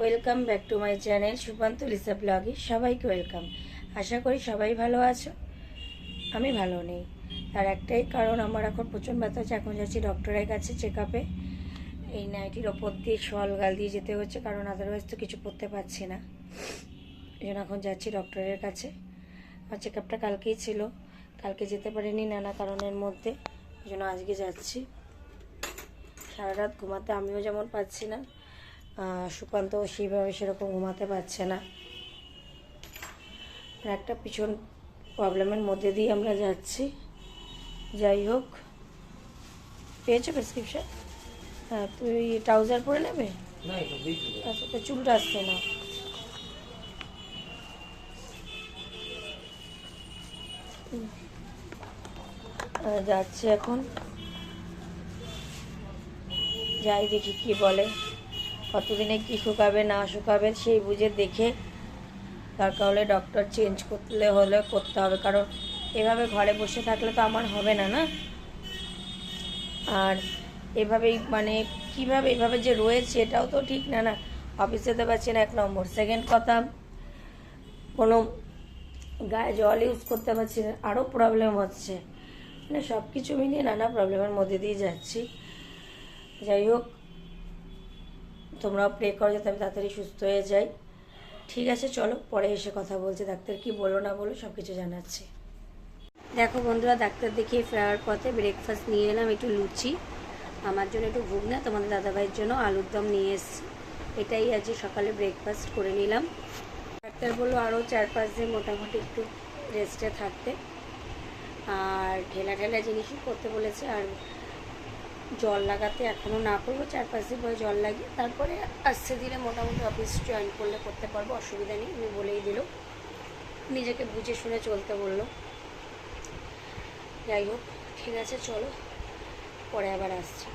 Welcome back to my channel Supanta Lisa ব্লগে সবাইকে welcome. আশা করি সবাই ভালো আছো। আমি ভালো নেই। তার একটাই কারণ, আমার এখন প্রচণ্ড ব্যথা হচ্ছে। এখন যাচ্ছি ডক্টরের কাছে চেক আপে এই নাইটির ওপর দিয়ে শল গাল দিয়ে যেতে হচ্ছে, কারণ আদারওয়াইজ তো কিছু করতে পারছি না। এই জন্য এখন যাচ্ছি ডক্টরের কাছে। আর চেক আপটা কালকেই ছিল। কালকে যেতে পারিনি নানা কারণের মধ্যে। এই জন্য আজকে যাচ্ছি। সারা রাত ঘুমাতে আমিও যেমন পাচ্ছি না। সুকান্ত সেইভাবে সেরকম ঘুমাতে পারছে না। একটা পিছন প্রবলেমের মধ্যে দিয়ে আমরা যাচ্ছি। যাই হোক। পেয়েছ প্রেসক্রিপশন হ্যাঁ তুই ট্রাউজার পরে নেবে? আচ্ছা তো চুলটা আসছে না। যাচ্ছি এখন। যাই দেখি কি বলে। কতদিনে কি শুকাবে, না শুকাবে, সেই বুঝে দেখে দরকার হলে ডক্টর চেঞ্জ করলে হলে করতে হবে। কারণ এভাবে ঘরে বসে থাকলে তো আমার হবে না না? আর এভাবেই মানে কীভাবে এভাবে যে রয়েছে এটাও তো ঠিক না না? অফিসে যেতে পারছি না, এক নম্বর। সেকেন্ড কথা, কোনো গায়ে জল ইউজ করতে পারছি না আরও প্রবলেম হচ্ছে। মানে সব কিছু মিলিয়ে নানা প্রবলেমের মধ্যে দিয়ে যাচ্ছি। যাই হোক তোমরাও প্রে করো যাতে আমি তাড়াতাড়ি সুস্থ হয়ে যাই। ঠিক আছে, চলো, পরে এসে কথা বলছি। ডাক্তার কি বলো না বলো সব কিছু জানাচ্ছি। দেখো বন্ধুরা, ডাক্তার দেখিয়ে ফেরার পথে ব্রেকফাস্ট নিয়ে এলাম একটু লুচি। আমার জন্য একটু ঘুগনা তোমাদের দাদাভাইয়ের জন্য আলুর দম নিয়ে এসেছি। এটাই আজকে সকালে ব্রেকফাস্ট করে নিলাম। ডাক্তার বলল আরও চার পাঁচ দিন মোটামুটি একটু রেস্টে থাকতে। আর ঠেলা ঠেলা জিনিসই করতে বলেছে, আর জল লাগাতে এখনও না করব চার পাঁচ দিন পরে জল লাগিয়ে তারপরে আসছে দিনে মোটামুটি অফিস জয়েন করলে করতে পারব অসুবিধা নেই উনি বলেই দিল। নিজেকে বুঝে শুনে চলতে বলল। যাই হোক ঠিক আছে চলো পরে আবার আসছি।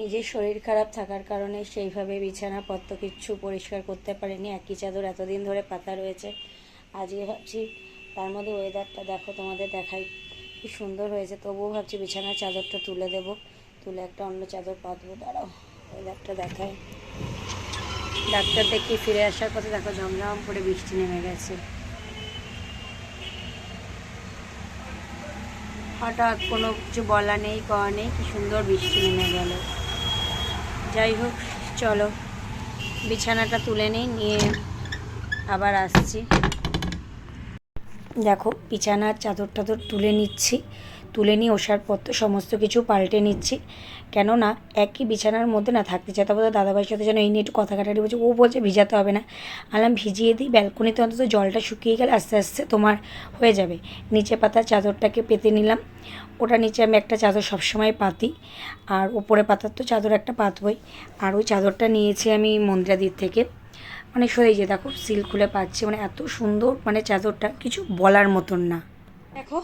নিজের শরীর খারাপ থাকার কারণে সেইভাবে বিছানাপত্র কিচ্ছু পরিষ্কার করতে পারিনি একই চাদর এতদিন ধরে পাতা রয়েছে। আজকে ভাবছি তার মধ্যে ওয়েদারটা দেখো তোমাদের দেখাই। কি সুন্দর হয়েছে তবুও ভাবছি বিছানার চাদরটা তুলে দেবো। তুলে একটা অন্য চাদর পাতবো দাঁড়াও ওয়েদারটা দেখাই। ডাক্তার দেখিয়ে ফিরে আসার পথে দেখো ঝমঝম করে বৃষ্টি নেমে গেছে। হঠাৎ কোনো কিছু বলা নেই কওয়া নেই, কি সুন্দর বৃষ্টি নেমে গেল। যাই হোক, চলো, বিছানাটা তুলে নিই, নিয়ে আবার আসছি। দেখো, বিছানার চাদর টাদর তুলে নিচ্ছি। তুলে নিয়ে ওষার পত্র সমস্ত কিছু পাল্টে নিচ্ছি। কেননা, একই বিছানার মধ্যে না থাকতে চাই তারপর দাদাভাইয়ের সাথে যেন এই নিয়ে একটু কথা কাটাটি বলছে। ও বলছে, ভিজাতে হবে না। আলাম ভিজিয়ে দিই, ব্যালকনিতে অন্তত জলটা শুকিয়ে গেলে আস্তে আস্তে তোমার হয়ে যাবে। নিচে পাতা চাদরটাকে পেতে নিলাম। ওটা নিচে আমি একটা চাদর সবসময় পাতি। আর ওপরে পাতার তো চাদর একটা পাতবই। আর ওই চাদরটা নিয়েছি আমি মন্দিরাদির থেকে। মানে সরে যে দেখো সিল খুলে পাচ্ছি। মানে এত সুন্দর মানে চাদরটা, কিছু বলার মতন না। দেখো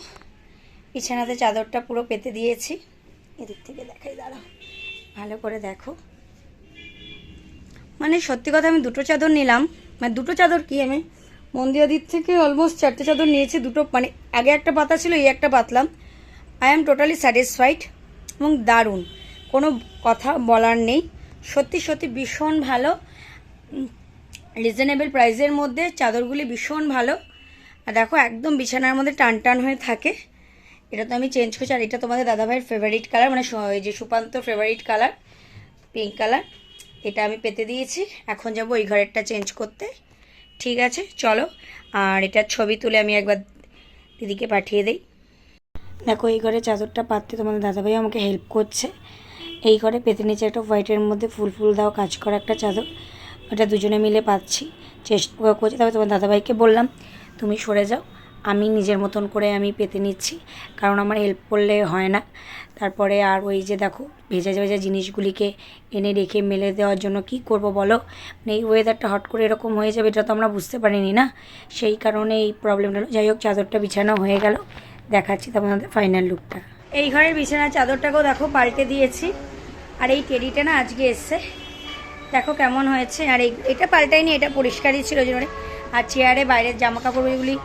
বিছানাতে চাদরটা পুরো পেতে দিয়েছি। এদিক থেকে দেখাই দাঁড়াও ভালো করে দেখো। মানে সত্যি কথা আমি দুটো চাদর নিলাম। মানে দুটো চাদর কি আমি? মন্দিরাদির থেকে অলমোস্ট চারটে চাদর নিয়েছি, দুটো মানে আগে একটা পাতা ছিল, এই একটা পাতলাম। আই এম টোটালি স্যাটিসফাইড এবং দারুণ। কোনো কথা বলার নেই। সত্যি সত্যি ভীষণ ভালো। রিজনেবল প্রাইসের মধ্যে চাদরগুলি ভীষণ ভালো। আর দেখো, একদম বিছানার মধ্যে টান টান হয়ে থাকে। এটা তো আমি চেঞ্জ করছি, আর এটা তোমাদের দাদাভাইয়ের ফেভারিট কালার মানে ওই যে Supanta favourite colour pink colour এটা আমি পেতে দিয়েছি। এখন যাব ওই ঘরেরটা চেঞ্জ করতে। ঠিক আছে, চলো। আর এটার ছবি তুলে আমি একবার দিদিকে পাঠিয়ে দিই। দেখো, এই ঘরে চাদরটা পাততে তোমাদের দাদাভাই আমাকে হেল্প করছে। এই ঘরে পেতে নিচে একটা হোয়াইটের মধ্যে ফুল ফুল দাও কাজ করা একটা চাদর। ওটা দুজনে মিলে পাচ্ছি, চেষ্টা করছি। তবে তোমার দাদাভাইকে বললাম, তুমি সরে যাও। আমি নিজের মতন করে আমি পেতে নিচ্ছি। কারণ আমার হেল্প করলে হয় না। তারপরে আর ওই যে দেখো, ভেজা ভেজা জিনিসগুলিকে এনে রেখে মেলে দেওয়ার জন্য কি করব বলো? মানে এই ওয়েদারটা হট করে এরকম হয়ে যাবে, এটা তো আমরা বুঝতে পারিনি না? সেই কারণে এই প্রবলেমটা যাই হোক, চাদরটা বিছানো হয়ে গেল। দেখাচ্ছি তোমাদের ফাইনাল লুকটা এই ঘরের বিছানার চাদরটাকেও দেখো, পাল্টে দিয়েছি। আর এই টেডিটা না আজকে এসছে। দেখো কেমন হয়েছে। আর এই, এটা পাল্টাইনি এটা পরিষ্কারই ছিল জন্য আর চেয়ারে বাইরের জামা কাপড়গুলি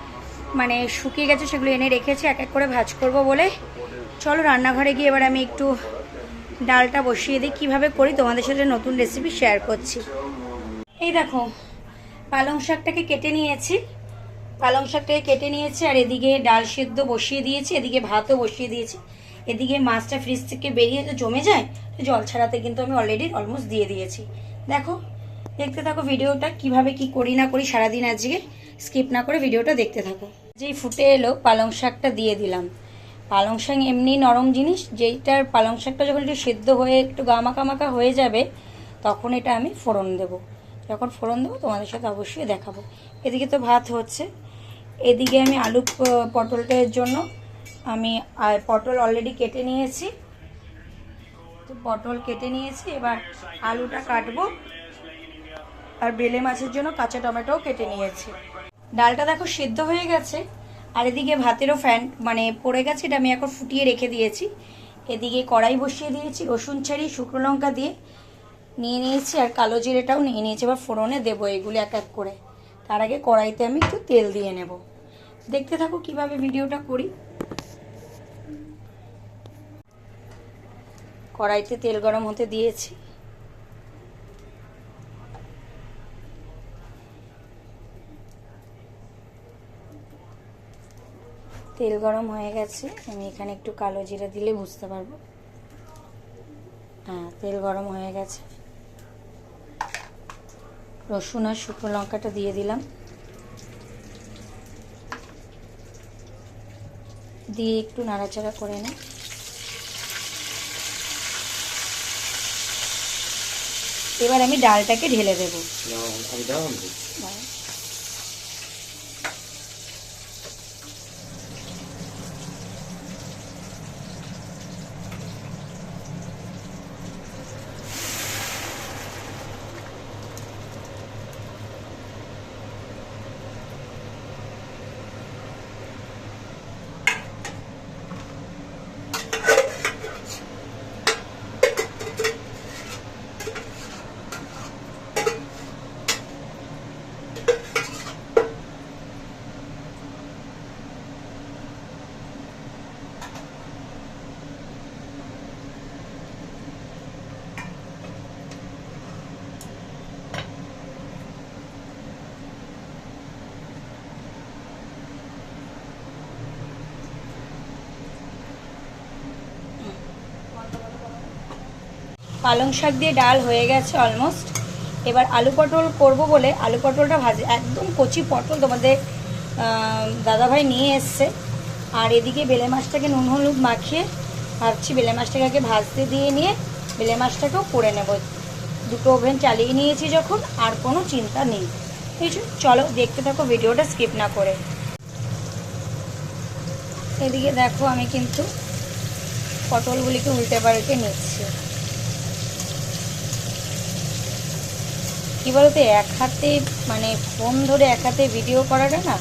মানে শুকিয়ে গেছে, সেগুলো এনে রেখেছি, এক এক করে ভাজ করব বলে। চলো রান্নাঘরে গিয়ে এবার আমি একটু ডালটা বসিয়ে দিই, কীভাবে করি তোমাদের সাথে নতুন রেসিপি শেয়ার করছি। এই দেখো, পালং শাকটাকে কেটে নিয়েছি। পালং শাকটাকে কেটে নিয়েছি, আর এদিকে ডাল সেদ্ধ বসিয়ে দিয়েছি, এদিকে ভাতও বসিয়ে দিয়েছি। এদিকে মাছটা ফ্রিজ থেকে বেরিয়ে তো জমে যায় জল ছাড়াতে কিন্তু আমি অলরেডি অলমোস্ট দিয়ে দিয়েছি। দেখো, দেখতে থাকো ভিডিওটা কীভাবে কি করি না করি সারাদিন আজকে। স্কিপ না করে ভিডিওটা দেখতে থাকো। যেই ফুটে এলো, পালং শাকটা দিয়ে দিলাম। পালং শাক এমনি নরম জিনিস, যেইটার পালং শাকটা যখন একটু সেদ্ধ হয়ে একটু গামাকা মাকা হয়ে যাবে, তখন এটা আমি ফোড়ন দেব। যখন ফোড়ন দেবো, তোমাদের সাথে অবশ্যই দেখাবো। এদিকে তো ভাত হচ্ছে। এদিকে আমি আলু পটলটার জন্য আমি পটল অলরেডি কেটে নিয়েছি। তো পটল কেটে নিয়েছি, এবার আলুটা কাটবো। আর বেলে মাছের জন্য কাঁচা টমেটোও কেটে নিয়েছি। ডালটা দেখো সিদ্ধ হয়ে গেছে, আর এদিকে ভাতেরও ফ্যান মানে পড়ে গেছে, এটা আমি এখন ফুটিয়ে রেখে দিয়েছি। এদিকে কড়াই বসিয়ে দিয়েছি, রসুন ছাড়ি শুকনো লঙ্কা দিয়ে নিয়ে নিয়েছি, আর কালো জিরেটাও নিয়ে নিয়েছি। এবার ফোড়নে দেবো এগুলো এক এক করে। তার আগে কড়াইতে আমি একটু তেল দিয়ে নেব। দেখতে থাকো কীভাবে ভিডিওটা করি। কড়াইতে তেল গরম হতে দিয়েছি। তেল গরম হয়ে গেছে আমি এখানে একটু কালো জিরা দিলে বুঝতে পারব। হ্যাঁ তেল গরম হয়ে গেছে। রসুন আর শুকনো লঙ্কাটা দিয়ে দিলাম। দিয়ে একটু নাড়াচাড়া করে নিই। এবার আমি ডালটাকে ঢেলে দেবো। পালং শাক দিয়ে ডাল হয়ে গেছে অলমোস্ট এবার আলু পটল করব বলে আলু পটলটা ভাজে, একদম কচি পটল তোমাদের দাদাভাই নিয়ে এসছে। আর এদিকে বেলে মাছটাকে নুন হলুদ মাখিয়ে ভাবছি বেলে মাছটাকে আগে ভাজতে দিয়ে নিয়ে বেলে মাছটাকেও করে নেব। দুটো ওভেন চালিয়ে নিয়েছি যখন, আর কোনো চিন্তা নেই। ঠিক আছে চলো দেখতে থাকো, ভিডিওটা স্কিপ না করে। এদিকে দেখো আমি কিন্তু পটলগুলিকে উল্টে পাল্টে নিচ্ছি। কি বলতো, এক হাতে মানে ফোন ধরে এক হাতে ভিডিও করাটা না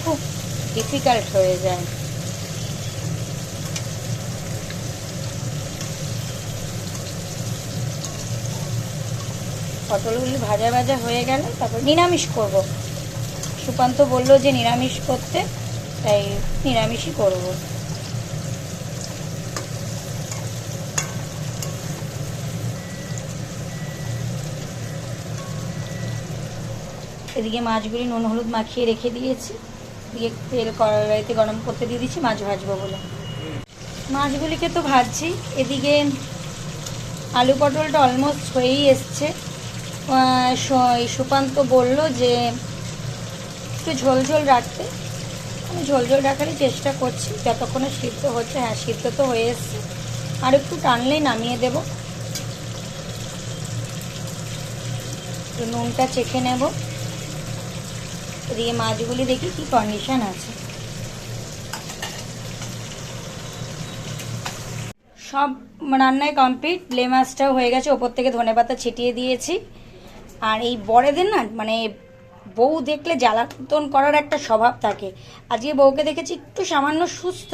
খুব ডিফিকাল্ট হয়ে যায়। পটলগুলি ভাজা ভাজা হয়ে গেলে তারপর নিরামিষ করব। সুকান্ত বলল যে, নিরামিষ করতে, তাই নিরামিষই করব। এদিকে মাছগুলি নুন হলুদ মাখিয়ে রেখে দিয়েছি। দিয়ে তেল কড়াইতে গরম করতে দিয়ে দিচ্ছি মাছ ভাজবো বলে। মাছগুলিকে তো ভাজছি। এদিকে আলু পটলটা অলমোস্ট হয়েই এসছে। আহ, স- এই সুকান্ত বলল যে একটু ঝোল ঝোল রাখতে। আমি ঝোল ঝোল রাখারই চেষ্টা করছি। যতক্ষণে সিদ্ধ হচ্ছে হ্যাঁ সিদ্ধ তো হয়ে এসছে। আর একটু টানলেই নামিয়ে দেব। নুনটা চেখে নেব। এদিকে মাছগুলি দেখি কি কন্ডিশন আছে? সব রান্নায় কমপ্লিট লে মাছটাও হয়ে গেছে, ওপর থেকে ধনেপাতা ছিটিয়ে দিয়েছি। আর এই বড়েদের না মানে বউ দেখলে জ্বালাতন করার একটা স্বভাব থাকে। আজকে বউকে দেখেছি একটু সামান্য সুস্থ,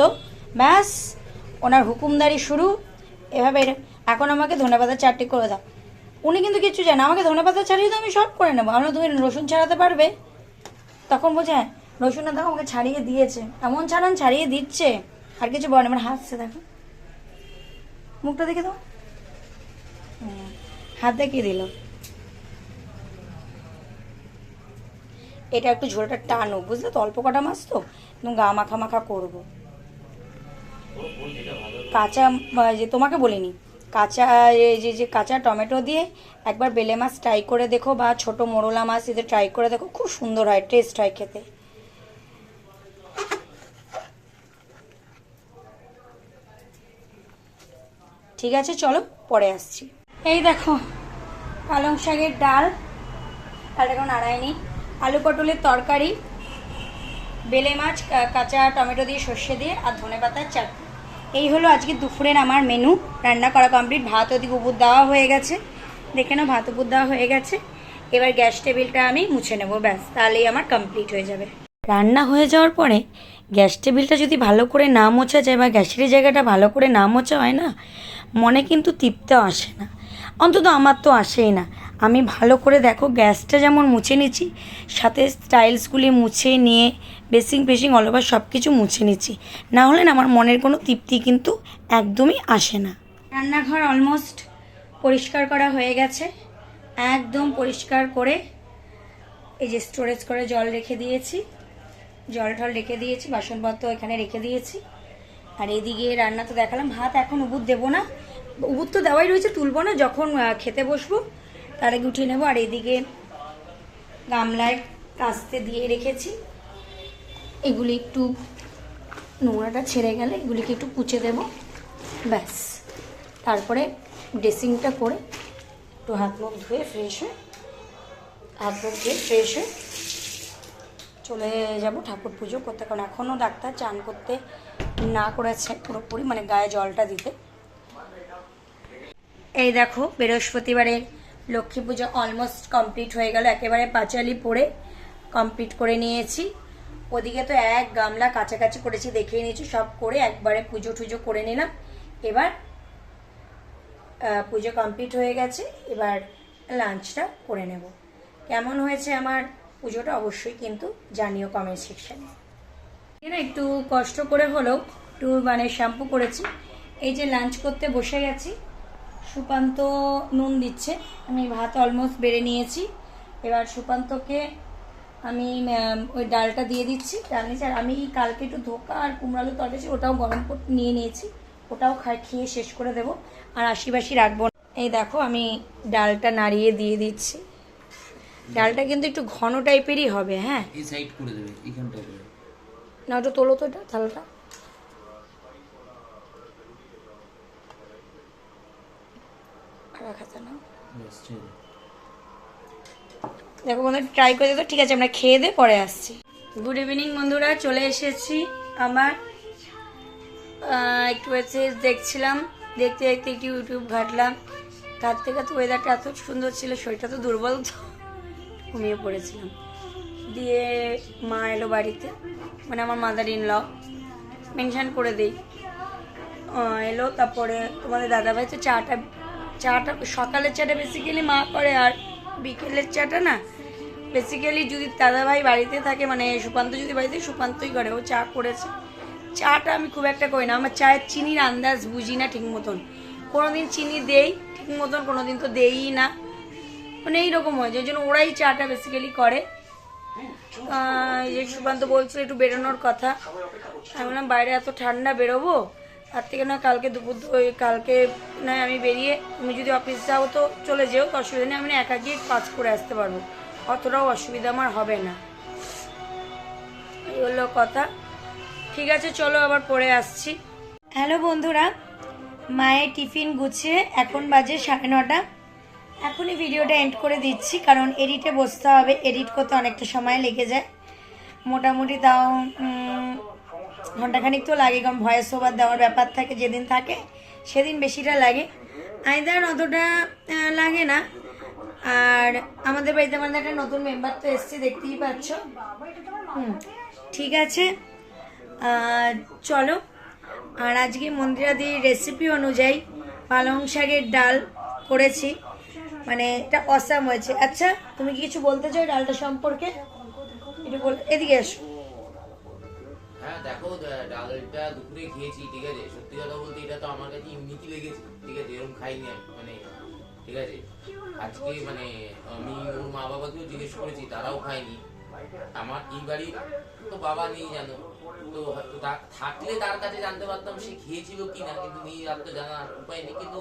ব্যাস, ওনার হুকুমদারি শুরু। এভাবে এখন আমাকে ধনেপাতা চারটি করে দাও। উনি কিন্তু কিচ্ছু জানে আমাকে ধনেপাতা ছাড়িয়ে তো আমি সব করে নেব। আমরা তুমি রসুন ছাড়াতে পারবে। তখন বলছে হ্যাঁ রসুনটা দেখো আমাকে ছাড়িয়ে দিয়েছে। এমন ছাড়ান ছাড়িয়ে দিচ্ছে। আর কিছু বলে আমার হাসছে দেখো। মুখটা দেখে হুম, হাত দেখিয়ে দিল? এটা একটু ঝোলটা টানো বুঝলে তো? অল্প কটা মাছ তো। গা মাখা মাখা করব। কাঁচা যে তোমাকে বলিনি কাঁচা এই যে যে কাঁচা টমেটো দিয়ে একবার বেলে মাছ ট্রাই করে দেখো বা ছোট মোরলা মাছ এদের ট্রাই করে দেখো, খুব সুন্দর হয় টেস্ট হয় খেতে। ঠিক আছে, চলো পরে আসছি। এই দেখো, পালং শাকের ডাল, ডালটা এখন নাড়ায়নি আলু পটলের তরকারি, বেলে মাছ কাঁচা টমেটো দিয়ে সর্ষে দিয়ে, আর ধনে পাতার চাটনি। এই হলো আজকে দুপুরের আমার মেনু রান্না করা কমপ্লিট ভাত ওদিকে উপর দেওয়া হয়ে গেছে। দেখে নাও, ভাত উপর দেওয়া হয়ে গেছে। এবার গ্যাস টেবিলটা আমি মুছে নেব, ব্যাস। তাহলেই আমার কমপ্লিট হয়ে যাবে। রান্না হয়ে যাওয়ার পরে গ্যাস টেবিলটা যদি ভালো করে না মোছা যায় বা গ্যাসের জায়গাটা ভালো করে না মোছা হয় না, মনে কিন্তু তৃপ্ত আসে না। অন্তত আমার তো আসেই না। আমি ভালো করে দেখো, গ্যাসটা যেমন মুছে নিচ্ছি, সাথে স্টাইলসগুলি মুছে নিয়ে, বেসিং ফেসিং ওভার সব কিছু মুছে নিচ্ছি। না হলে না আমার মনের কোনো তৃপ্তি কিন্তু একদমই আসে না। রান্নাঘর অলমোস্ট পরিষ্কার করা হয়ে গেছে। একদম পরিষ্কার করে এই যে স্টোরেজ করে জল রেখে দিয়েছি। জল টল রেখে দিয়েছি, বাসনপত্র এখানে রেখে দিয়েছি। আর এদিকে রান্না তো দেখালাম, ভাত এখন উবুর দেবো না। উবুর তো দেওয়াই রয়েছে, তুলবো না, যখন খেতে বসবো, তার আগে উঠিয়ে নেব, আর এদিকে গামলায় কাস্তে দিয়ে রেখেছি। এগুলি একটু নোংরাটা ছেড়ে গেলে এগুলিকে একটু পুছে দেবো, ব্যাস। তারপরে ড্রেসিংটা করে একটু হাত মুখ ধুয়ে ফ্রেশ হয়ে, হাত মুখ ধুয়ে ফ্রেশ হয়ে চলে যাব ঠাকুর পুজো করতে, কারণ এখনও ডাক্তার চান করতে না করেছে পুরোপুরি মানে গায়ে জলটা দিতে। এই দেখো বৃহস্পতিবারের লক্ষ্মী পুজো অলমোস্ট কমপ্লিট হয়ে গেল, একেবারে পাঁচালি পরে কমপ্লিট করে নিয়েছি। ওদিকে তো এক গামলা কাছাকাছি করেছি, দেখিয়ে নিয়েছি, সব করে একবারে পুজো টুজো করে নিলাম। এবার পুজো কমপ্লিট হয়ে গেছে, এবার লাঞ্চটা করে নেব। কেমন হয়েছে আমার পুজোটা অবশ্যই কিন্তু জানিও কমেন্ট সেকশানে এরা একটু কষ্ট করে হলেও, একটু মানে শ্যাম্পু করেছি। এই যে লাঞ্চ করতে বসে গেছি সুকান্ত নুন দিচ্ছে। আমি ভাত অলমোস্ট বেড়ে নিয়েছি। এবার সুকান্তকে আমি ওই ডালটা দিয়ে দিচ্ছি। ডাল আর আমি কালকে একটু ধোকা আর কুমড়ালু তরকারি ওটাও গরম নিয়ে নিয়েছি। ওটাও খাই খেয়ে শেষ করে দেবো। আর আশিবাসি রাখব না। এই দেখো আমি ডালটা নাড়িয়ে দিয়ে দিচ্ছি। ডালটা কিন্তু একটু ঘন টাইপেরই হবে হ্যাঁ? এই সাইড করে দেবে এইখানটা না ওটা তোলো তো এটা থালাটা। রাখাতে না। দেখো বন্ধুরা ট্রাই করে দেখো ঠিক আছে আমরা খেয়ে দিয়ে পরে আসছি। গুড ইভিনিং বন্ধুরা চলে এসেছি আমার একটু এসে দেখছিলাম দেখতে দেখতে একটু ইউটিউব ঘাটলাম। তার থেকে তো ওয়েদারটা এত সুন্দর ছিল শরীরটা তো দুর্বল তো ঘুমিয়ে পড়েছিলাম। দিয়ে মা এলো বাড়িতে মানে আমার মাদার ইন ল মেনশন করে দিই। এলো তারপরে তোমাদের দাদাভাই তো চাটা চাটা, সকালের চাটা বেসিক্যালি মা করে আর বিকেলের চাটা না বেসিক্যালি যদি দাদাভাই বাড়িতে থাকে মানে সুপান্ত যদি বাড়িতে সুপান্তই করে, ও চা করেছে। চাটা আমি খুব একটা করি না, আমার চায়ের চিনির আন্দাজ বুঝি না ঠিক মতন। কোনোদিন চিনি দেই, ঠিক মতন কোনোদিন তো দেই না। মানে এইরকম হয়, যে জন্য ওরাই চাটা বেসিক্যালি করে। যে সুকান্ত বলছিল একটু বেরোনোর কথা। আমি বললাম, বাইরে এত ঠান্ডা বেরোবো? তার থেকে না কালকে দুপুর ওই কালকে নয় আমি বেরিয়ে, তুমি যদি অফিস যাও তো চলে যেও অসুবিধা নেই, আমি একা গিয়ে কাজ করে আসতে পারব। অতটাও অসুবিধা আমার হবে না। এই হলো কথা। ঠিক আছে, চলো আবার পরে আসছি। হ্যালো বন্ধুরা, মায়ের টিফিন গুছিয়ে এখন বাজে সাড়ে নটা। এখনই ভিডিওটা এন্ড করে দিচ্ছি, কারণ এডিটে বসতে হবে। এডিট করতে অনেকটা সময় লেগে যায়। মোটামুটি তাও ঘন্টাখানিক তো লাগে, কারণ ভয়েস ওভার দেওয়ার ব্যাপার থাকে, যেদিন থাকে সেদিন বেশিটা লাগে। আইদার অতটা লাগে না। আর আমাদের বাড়িতে আমাদের একটা নতুন মেম্বার তো এসছে, দেখতেই পাচ্ছ। হুম, ঠিক আছে। চলো, আর আজকে মন্দিরাদির রেসিপি অনুযায়ী পালং শাকের ডাল করেছি। মানে এটা অসাম হয়েছে। আচ্ছা তুমি কি কিছু বলতে চাও ডালটা সম্পর্কে? একটু বল এদিকে এসো। দেখো ডালটা দুপুরে খেয়েছি ঠিক আছে? সত্যি কথা বলতে এটা তো আমার কাছে ইউনিকই লেগেছে ঠিক আছে? এরকম খাইনি আমি মানে ঠিক আছে? আজকে মানে আমি ওর মা বাবাকেও জিজ্ঞেস করেছি তারাও খায়নি। আমার এই বাড়ির তো বাবা নেই জানো। তো থাকলে তার কাছে জানতে পারতাম সে খেয়েছিল কিনা কিন্তু নেই আর তো জানার উপায় নেই কিন্তু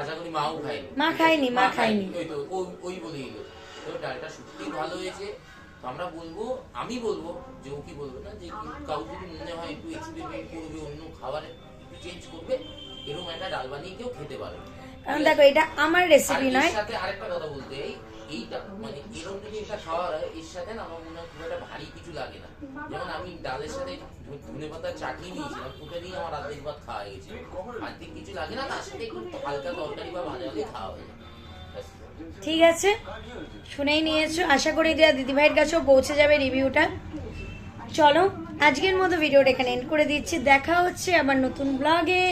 আশা করি মাও খায়নি মা খায়নি, মা খায়নি। ওই তো ওই বলেই দিল তো ডালটা সত্যি ভালো হয়েছে। তো আমরা বলব আমি বলব যে ও কি বলব না যে কাউ যদি মনে হয় একটু এক্সপেরিমেন্ট করবে অন্য খাবার একটু চেঞ্জ করবে এরকম একটা ডাল বানিয়ে কেউ খেতে পারে কারণ দেখো এটা আমার রেসিপি নয়। সাথে আরেকটা কথা বলতে এইটা মানে এরকম যদি একটা খাওয়ার হয় এর সাথে না আমার মনে হয় খুব একটা ভারী কিছু লাগে না। যেমন আমি ডালের সাথে ধনে পাতার চাটনি নিয়েছিলাম ওটা নিয়ে আমার আর্ধেক ভাত খাওয়া গেছে। আর্ধেক কিছু লাগে না তার সাথে একটু হালকা তরকারি বা ভাজা খাওয়া হয়ে যায়। ঠিক আছে? শুনেই নিয়েছো। আশা করি এটা দিদিভাইয়ের কাছেও পৌঁছে যাবে রিভিউটা। চলো, আজকের মতো ভিডিওটা এখানে এন্ড করে দিচ্ছি। দেখা হচ্ছে আমার নতুন ব্লগে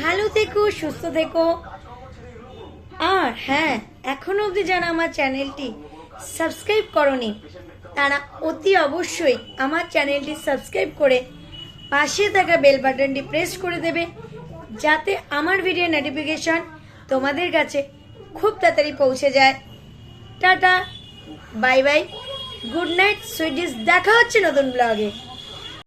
ভালো থেকো, সুস্থ থেকো। আর হ্যাঁ এখনও অবধি যারা আমার চ্যানেলটি সাবস্ক্রাইব করনি, তারা অতি অবশ্যই আমার চ্যানেলটি সাবস্ক্রাইব করে পাশে থাকা বেল বাটনটি প্রেস করে দেবে, যাতে আমার ভিডিও নোটিফিকেশন তোমাদের কাছে খুব তাড়াতাড়ি পৌঁছে যায়। Tata bye bye. Good night Swedish দেখা হচ্ছে নতুন ব্লগে।